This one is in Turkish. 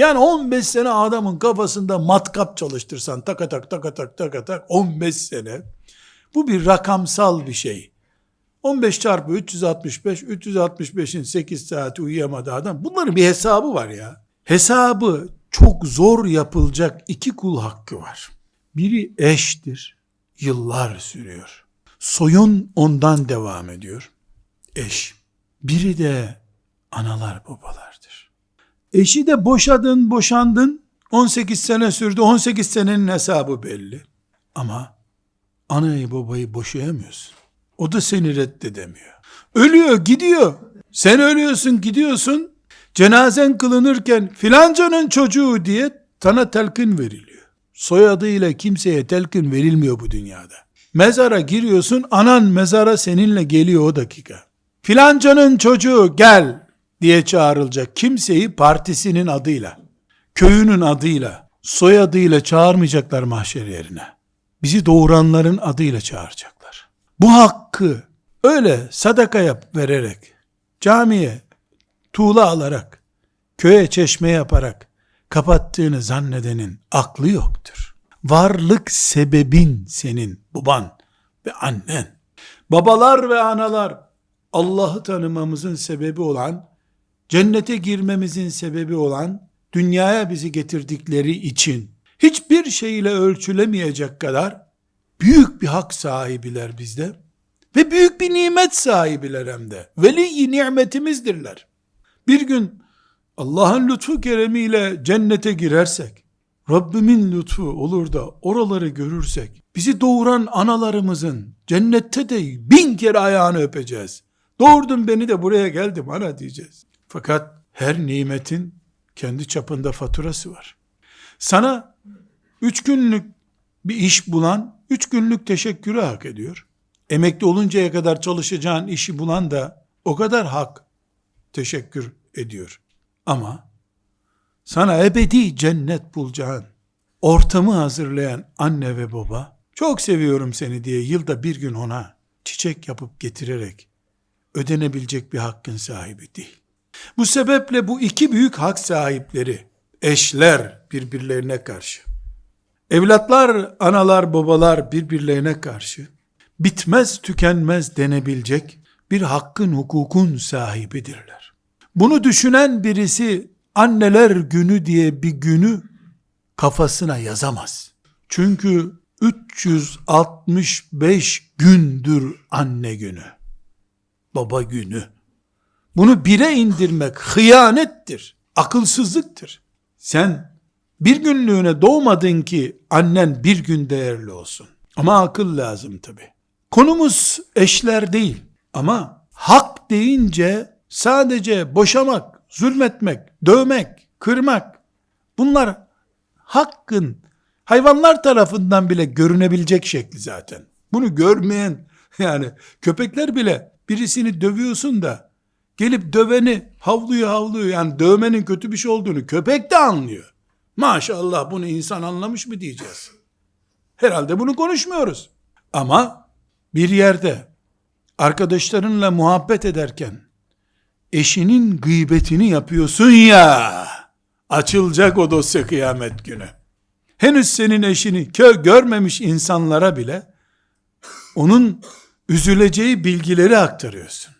Yani 15 sene adamın kafasında matkap çalıştırsan taka tak taka tak taka tak 15 sene. Bu bir rakamsal bir şey. 15 çarpı 365, 365'in 8 saati uyuyamadı adam. Bunların bir hesabı var ya. Hesabı çok zor yapılacak iki kul hakkı var. Biri eştir. Yıllar sürüyor. Soyun ondan devam ediyor. Eş. Biri de analar babalardır. Eşi de boşadın, boşandın. 18 sene sürdü. 18 senenin hesabı belli. Ama anayı babayı boşayamıyorsun. O da seni reddedemiyor. Ölüyor, gidiyor. Sen ölüyorsun, gidiyorsun. Cenazen kılınırken filancanın çocuğu diye sana telkin veriliyor. Soyadıyla kimseye telkin verilmiyor bu dünyada. Mezara giriyorsun, anan mezara seninle geliyor o dakika. Filancanın çocuğu gel diye çağrılacak. Kimseyi partisinin adıyla, köyünün adıyla, soyadıyla çağırmayacaklar mahşer yerine. Bizi doğuranların adıyla çağıracaklar. Bu hakkı öyle sadaka yap vererek, camiye tuğla alarak, köye çeşme yaparak kapattığını zannedenin aklı yoktur. Varlık sebebin senin baban ve annen. Babalar ve analar Allah'ı tanımamızın sebebi olan, cennete girmemizin sebebi olan, dünyaya bizi getirdikleri için hiçbir şeyle ölçülemeyecek kadar büyük bir hak sahibiler bizde ve büyük bir nimet sahibiler hem de. Veli nimetimizdirler. Bir gün Allah'ın lütfu keremiyle cennete girersek, Rabbimin lütfu olur da oraları görürsek, bizi doğuran analarımızın cennette de bin kere ayağını öpeceğiz. Doğurdun beni de buraya geldim ana diyeceğiz. Fakat her nimetin kendi çapında faturası var. Sana üç günlük bir iş bulan, üç günlük teşekkürü hak ediyor. Emekli oluncaya kadar çalışacağın işi bulan da o kadar hak, teşekkür ediyor. Ama sana ebedi cennet bulacağın, ortamı hazırlayan anne ve baba, çok seviyorum seni diye yılda bir gün ona çiçek yapıp getirerek ödenebilecek bir hakkın sahibi değil. Bu sebeple bu iki büyük hak sahipleri, eşler birbirlerine karşı, evlatlar, analar, babalar birbirlerine karşı, bitmez tükenmez denebilecek bir hakkın hukukun sahibidirler. Bunu düşünen birisi anneler günü diye bir günü kafasına yazamaz. Çünkü 365 gündür anne günü. Baba günü. Bunu bire indirmek hıyanettir. Akılsızlıktır. Sen bir günlüğüne doğmadın ki annen bir gün değerli olsun. Ama akıl lazım tabi. Konumuz eşler değil. Ama hak deyince sadece boşamak, zulmetmek, dövmek, kırmak bunlar hakkın hayvanlar tarafından bile görünebilecek şekli zaten. Bunu görmeyen yani köpekler bile birisini dövüyorsun da gelip döveni havluyor havluyor yani dövmenin kötü bir şey olduğunu köpek de anlıyor. Maşallah bunu insan anlamış mı diyeceğiz. Herhalde bunu konuşmuyoruz. Ama bir yerde arkadaşlarınla muhabbet ederken eşinin gıybetini yapıyorsun ya açılacak o dosya kıyamet günü. Henüz senin eşini kö görmemiş insanlara bile onun üzüleceği bilgileri aktarıyorsun.